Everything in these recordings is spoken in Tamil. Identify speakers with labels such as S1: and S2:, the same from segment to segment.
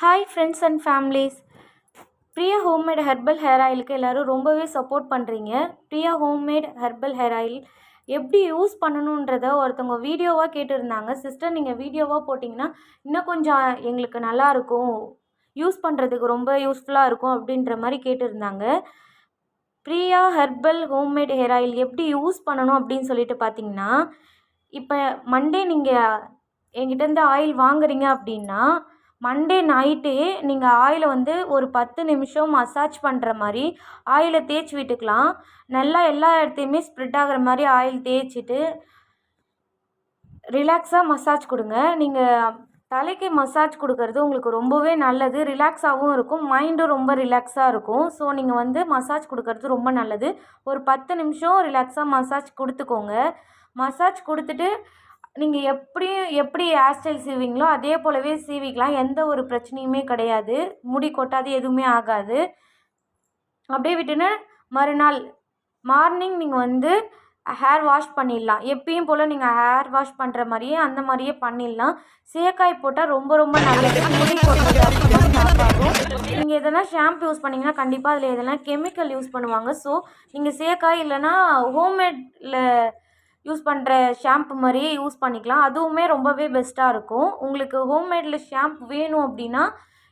S1: Hi friends and families Priya homemade herbal hair ஆயிலுக்கு எல்லோரும் ரொம்பவே சப்போர்ட் பண்ணுறீங்க Priya homemade herbal hair oil எப்படி யூஸ் பண்ணணுன்றத ஒருத்தவங்க வீடியோவாக கேட்டிருந்தாங்க. சிஸ்டர் நீங்கள் வீடியோவாக போட்டிங்கன்னா இன்னும் கொஞ்சம் எங்களுக்கு நல்லாயிருக்கும் யூஸ் பண்ணுறதுக்கு ரொம்ப யூஸ்ஃபுல்லாக இருக்கும் அப்படின்ற மாதிரி கேட்டிருந்தாங்க. Priya herbal homemade hair oil எப்படி யூஸ் பண்ணணும் அப்படின்னு சொல்லிட்டு பார்த்தீங்கன்னா இப்போ மண்டே நீங்கள் என்கிட்டேருந்து ஆயில் வாங்குறீங்க அப்படின்னா மண்டே நைட்டே நீங்கள் ஆயிலை வந்து ஒரு பத்து நிமிஷம் மசாஜ் பண்ணுற மாதிரி ஆயிலை தேய்ச்சி விட்டுக்கலாம். நல்லா எல்லா இடத்தையுமே ஸ்ப்ரெட் ஆகிற மாதிரி ஆயில் தேய்ச்சிட்டு ரிலாக்ஸாக மசாஜ் கொடுங்க. நீங்கள் தலைக்கு மசாஜ் கொடுக்கறது உங்களுக்கு ரொம்பவே நல்லது. ரிலாக்ஸாகவும் இருக்கும். மைண்டும் ரொம்ப ரிலாக்ஸாக இருக்கும். ஸோ நீங்கள் வந்து மசாஜ் கொடுக்கறது ரொம்ப நல்லது. ஒரு பத்து நிமிஷம் ரிலாக்ஸாக மசாஜ் கொடுத்துக்கோங்க. மசாஜ் கொடுத்துட்டு நீங்கள் எப்படியும் எப்படி ஹேர் ஸ்டைல் சீவிங்களோ அதே போலவே சீவிக்கலாம். எந்த ஒரு பிரச்சனையுமே கிடையாது. முடி கொட்டாது எதுவுமே ஆகாது. அப்படியே விட்டுன்னு மறுநாள் மார்னிங் நீங்கள் வந்து ஹேர் வாஷ் பண்ணிடலாம். எப்பயும் போல் நீங்கள் ஹேர் வாஷ் பண்ணுற மாதிரியே அந்த மாதிரியே பண்ணிடலாம். சேக்காய் போட்டால் ரொம்ப ரொம்ப நல்லது. முடி கொட்டுறது நீங்கள் எதனா ஷாம்பு யூஸ் பண்ணிங்கன்னா கண்டிப்பாக அதில் எதனா கெமிக்கல் யூஸ் பண்ணுவாங்க. ஸோ நீங்கள் சேக்காய் இல்லைன்னா ஹோம்மேடில் யூஸ் பண்ணுற ஷாம்பு மாதிரியே யூஸ் பண்ணிக்கலாம். அதுவுமே ரொம்பவே பெஸ்ட்டாக இருக்கும். உங்களுக்கு ஹோம்மேடில் ஷாம்பு வேணும் அப்படின்னா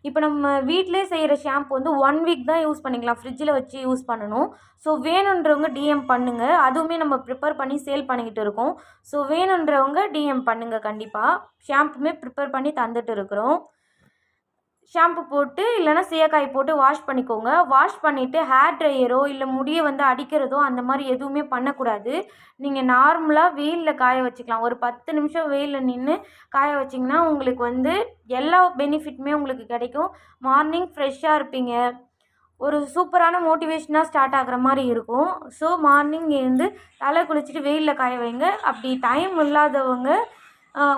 S1: இப்போ நம்ம வீட்டிலே செய்கிற ஷாம்பு வந்து ஒன் வீக் தான் யூஸ் பண்ணிக்கலாம். ஃப்ரிட்ஜில் வச்சு யூஸ் பண்ணணும். ஸோ வேணுன்றவங்க டிஎம் பண்ணுங்கள் அதுவுமே நம்ம ப்ரிப்பேர் பண்ணி சேல் பண்ணிக்கிட்டு இருக்கோம். ஸோ வேணுன்றவங்க டிஎம் பண்ணுங்கள் கண்டிப்பாக ஷாம்புமே ப்ரிப்பேர் பண்ணி தந்துட்டு இருக்கிறோம். ஷாம்பு போட்டு இல்லைனா சீயக்காய் போட்டு வாஷ் பண்ணிக்கோங்க. வாஷ் பண்ணிவிட்டு ஹேர் ட்ரையரோ இல்லை முடியை வந்து அடிக்கிறதோ அந்த மாதிரி எதுவுமே பண்ணக்கூடாது. நீங்கள் நார்மலாக வெயிலில் காய வச்சுக்கலாம். ஒரு பத்து நிமிஷம் வெயிலில் நின்று காய வச்சிங்கன்னா உங்களுக்கு வந்து எல்லா பெனிஃபிட்டுமே உங்களுக்கு கிடைக்கும். மார்னிங் ஃப்ரெஷ்ஷாக இருப்பீங்க. ஒரு சூப்பரான மோட்டிவேஷனாக ஸ்டார்ட் ஆகிற மாதிரி இருக்கும். ஸோ மார்னிங் எழுந்து தலை குளிச்சுட்டு வெயிலில் காய வைங்க. அப்படி டைம் இல்லாதவங்க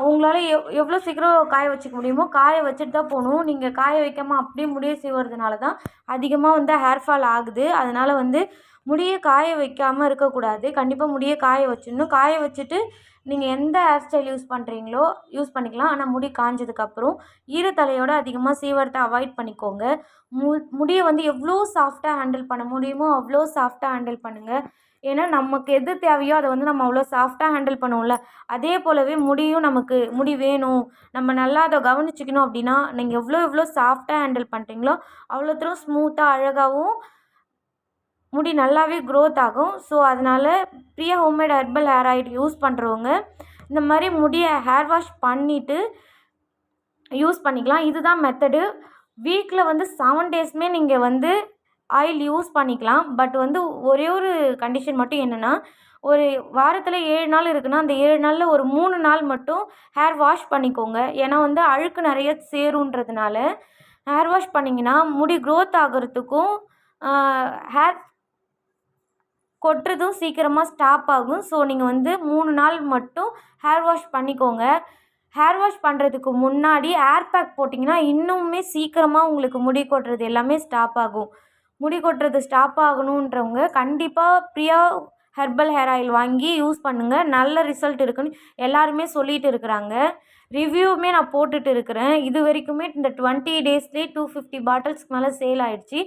S1: உங்களால் எவ் எவ்வளோ சீக்கிரம் காய வச்சுக்க முடியுமோ காய வச்சுட்டு தான் போகணும். நீங்கள் காய வைக்காமல் அப்படியே முடியை சீவுறதுனால தான் அதிகமாக வந்து ஹேர் ஃபால் ஆகுது. அதனால் வந்து முடியை காய வைக்காமல் இருக்கக்கூடாது. கண்டிப்பாக முடியை காய வச்சிடணும். காய வச்சுட்டு நீங்கள் எந்த ஹேர் ஸ்டைல் யூஸ் பண்ணுறீங்களோ யூஸ் பண்ணிக்கலாம். ஆனால் முடி காஞ்சதுக்கப்புறம் ஈரத்தலையோடு அதிகமாக சீவரத்தை அவாய்ட் பண்ணிக்கோங்க. மு முடியை வந்து எவ்வளோ சாஃப்டாக ஹேண்டில் பண்ண முடியுமோ அவ்வளோ சாஃப்டாக ஹேண்டில் பண்ணுங்கள் ஏன்னா நமக்கு எது தேவையோ அதை வந்து நம்ம அவ்வளோ சாஃப்டாக ஹேண்டில் பண்ணுவோம்ல. அதே போலவே முடியும் நமக்கு முடி வேணும். நம்ம நல்லா அதை கவனிச்சிக்கணும் அப்படின்னா நீங்கள் எவ்வளோ எவ்வளோ சாஃப்டாக ஹேண்டில் பண்ணுறீங்களோ அவ்வளோ தூரம் ஸ்மூத்தாக அழகாகவும் முடி நல்லாவே க்ரோத் ஆகும். ஸோ அதனால் Priya homemade herbal hair oil use பண்ணுறவங்க இந்த மாதிரி முடியை ஹேர் வாஷ் பண்ணிவிட்டு யூஸ் பண்ணிக்கலாம். இதுதான் மெத்தடு வீக்கில் வந்து செவன் டேஸ்மே நீங்கள் வந்து ஆயில் யூஸ் பண்ணிக்கலாம். பட் வந்து ஒரே ஒரு கண்டிஷன் மட்டும் என்னென்னா ஒரு வாரத்தில் ஏழு நாள் இருக்குன்னா அந்த ஏழு நாளில் ஒரு மூணு நாள் மட்டும் ஹேர் வாஷ் பண்ணிக்கோங்க. ஏன்னா வந்து அழுக்கு நிறைய சேருன்றதுனால ஹேர் வாஷ் பண்ணிங்கன்னா முடி க்ரோத் ஆகிறதுக்கும் ஹேர் கொட்டுறதும் சீக்கிரமாக ஸ்டாப் ஆகும். ஸோ நீங்கள் வந்து மூணு நாள் மட்டும் ஹேர் வாஷ் பண்ணிக்கோங்க. ஹேர் வாஷ் பண்ணுறதுக்கு முன்னாடி ஏர் பேக் போட்டிங்கன்னா இன்னுமே சீக்கிரமாக உங்களுக்கு முடி கொட்டுறது எல்லாமே ஸ்டாப் ஆகும். முடி கொட்டுறது ஸ்டாப் ஆகணுன்றவங்க கண்டிப்பாக ப்ரியா ஹெர்பல் ஹேர் ஆயில் வாங்கி யூஸ் பண்ணுங்கள் நல்ல ரிசல்ட் இருக்குன்னு எல்லாருமே சொல்லிகிட்டு இருக்கிறாங்க. ரிவ்யூவுமே நான் போட்டுட்டு இருக்கிறேன். இது வரைக்குமே இந்த டுவெண்ட்டி டேஸ்லேயே டூ ஃபிஃப்டி பாட்டில்ஸ்க்கு மேலே சேல் ஆகிடுச்சி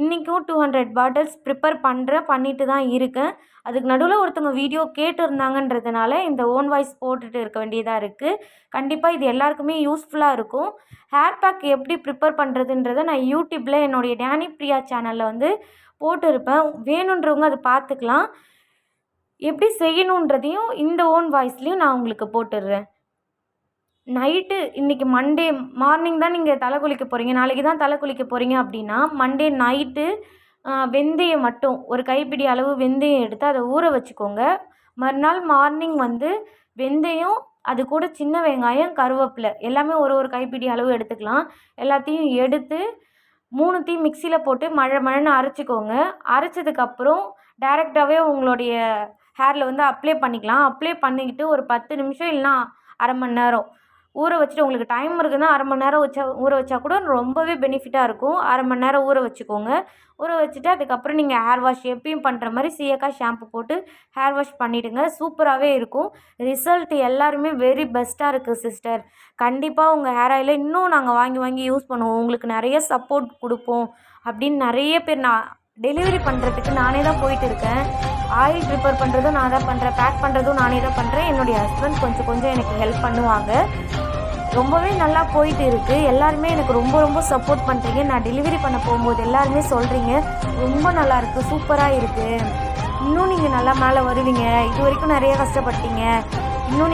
S1: இன்றைக்கும் டூ ஹண்ட்ரட் பாட்டில்ஸ் ப்ரிப்பேர் பண்ணுறேன் பண்ணிட்டு தான் இருக்கேன். அதுக்கு நடுவில் ஒருத்தவங்க வீடியோ கேட்டுருந்தாங்கன்றதுனால இந்த ஓன் வாய்ஸ் போட்டுட்டு இருக்க வேண்டியதாக இருக்குது கண்டிப்பாக இது எல்லாருக்குமே யூஸ்ஃபுல்லாக இருக்கும். ஹேர் பேக் எப்படி ப்ரிப்பேர் பண்ணுறதுன்றதை நான் யூடியூப்பில் என்னுடைய டேனி பிரியா சேனலில் வந்து போட்டிருப்பேன். வேணுன்றவங்க அதை பார்த்துக்கலாம். எப்படி செய்யணுன்றதையும் இந்த ஓன் வாய்ஸ்லேயும் நான் உங்களுக்கு போட்டுடுறேன். நைட்டு இன்றைக்கி மண்டே மார்னிங் தான் நீங்கள் தலை குளிக்க போகிறீங்க நாளைக்கு தான் தலை குளிக்க போகிறீங்க அப்படின்னா மண்டே நைட்டு வெந்தயம் மட்டும் ஒரு கைப்பிடி அளவு வெந்தயம் எடுத்து அதை ஊற வச்சுக்கோங்க. மறுநாள் மார்னிங் வந்து வெந்தயம் அது கூட சின்ன வெங்காயம் கருவேப்பிலை எல்லாமே ஒரு ஒரு கைப்பிடி அளவு எடுத்துக்கலாம். எல்லாத்தையும் எடுத்து மூணுத்தையும் மிக்சியில் போட்டு மழை மழைன்னு அரைச்சிக்கோங்க. அரைச்சதுக்கப்புறம் டேரெக்டாகவே உங்களுடைய ஹேரில் வந்து அப்ளை பண்ணிக்கலாம். அப்ளை பண்ணிக்கிட்டு ஒரு பத்து நிமிஷம் இல்லைனா அரை மணி நேரம் ஊற வச்சுட்டு உங்களுக்கு டைம் இருக்குதுன்னா அரை மணி நேரம் வச்சா ஊற வச்சா கூட ரொம்பவே பெனிஃபிட்டாக இருக்கும். அரை மணி நேரம் ஊற வச்சுக்கோங்க. ஊற வச்சுட்டு அதுக்கப்புறம் நீங்கள் ஹேர் வாஷ் எப்பயும் பண்ணுற மாதிரி சீயக்காய் ஷாம்பு போட்டு ஹேர் வாஷ் பண்ணிவிடுங்க சூப்பராகவே இருக்கும். ரிசல்ட் எல்லாருமே வெரி பெஸ்ட்டாக இருக்குது சிஸ்டர் கண்டிப்பாக உங்கள் ஹேர் ஆயிலை இன்னும் நாங்கள் வாங்கி வாங்கி யூஸ் பண்ணுவோம். உங்களுக்கு நிறைய சப்போர்ட் கொடுப்போம் அப்படின்னு நிறைய பேர் நான் டெலிவரி பண்ணுறதுக்கு நானே தான் போயிட்டு இருக்கேன். ஆயில் ப்ரிப்பேர் பண்ணுறதும் நான் தான் பண்ணுறேன் பேக் பண்ணுறதும் நானே தான் பண்ணுறேன் என்னுடைய ஹஸ்பண்ட் கொஞ்சம் கொஞ்சம் எனக்கு ஹெல்ப் பண்ணுவாங்க. ரொம்பவே நல்லா போயிட்டு இருக்குது எல்லாருமே எனக்கு ரொம்ப ரொம்ப சப்போர்ட் பண்ணுறீங்க நான் டெலிவரி பண்ண போகும்போது எல்லாருமே சொல்கிறீங்க ரொம்ப நல்லா இருக்குது சூப்பராக இருக்குது இன்னும் நீங்கள் நல்லா மேலே வருவீங்க. இது வரைக்கும் நிறைய கஷ்டப்பட்டீங்க. இன்னும் நீ